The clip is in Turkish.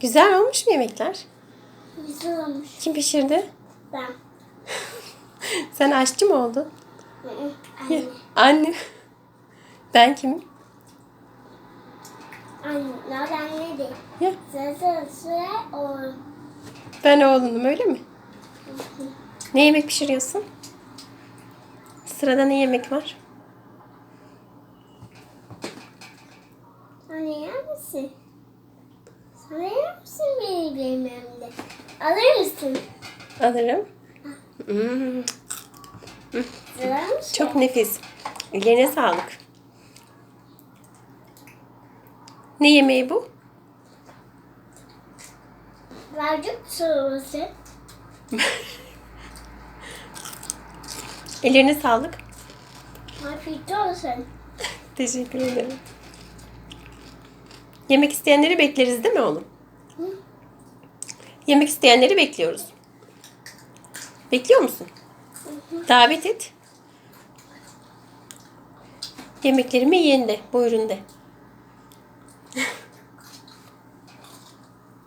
Güzel olmuş mu yemekler? Güzel olmuş. Kim pişirdi? Ben. Sen aşçı mı oldun? Anne. Anne. Ben kimim? Anne. Nor anne değil. Ya, oğlum. ben oğlunum öyle mi? Ne yemek pişiriyorsun? Sırada ne yemek var? Anne yer misin? Sana yer misin benim yemeğimde? Alır mısın? Alırım. Hmm, çok nefis. Ellerine sağlık. Ne yemeği bu? Vercuk çorbası. Ellerine sağlık. Afiyet olsun. Teşekkür ederim. Yemek isteyenleri bekleriz değil mi oğlum? Hı? Yemek isteyenleri bekliyoruz. Bekliyor musun? Davet et. Yemeklerimi yiyin de. Buyurun de.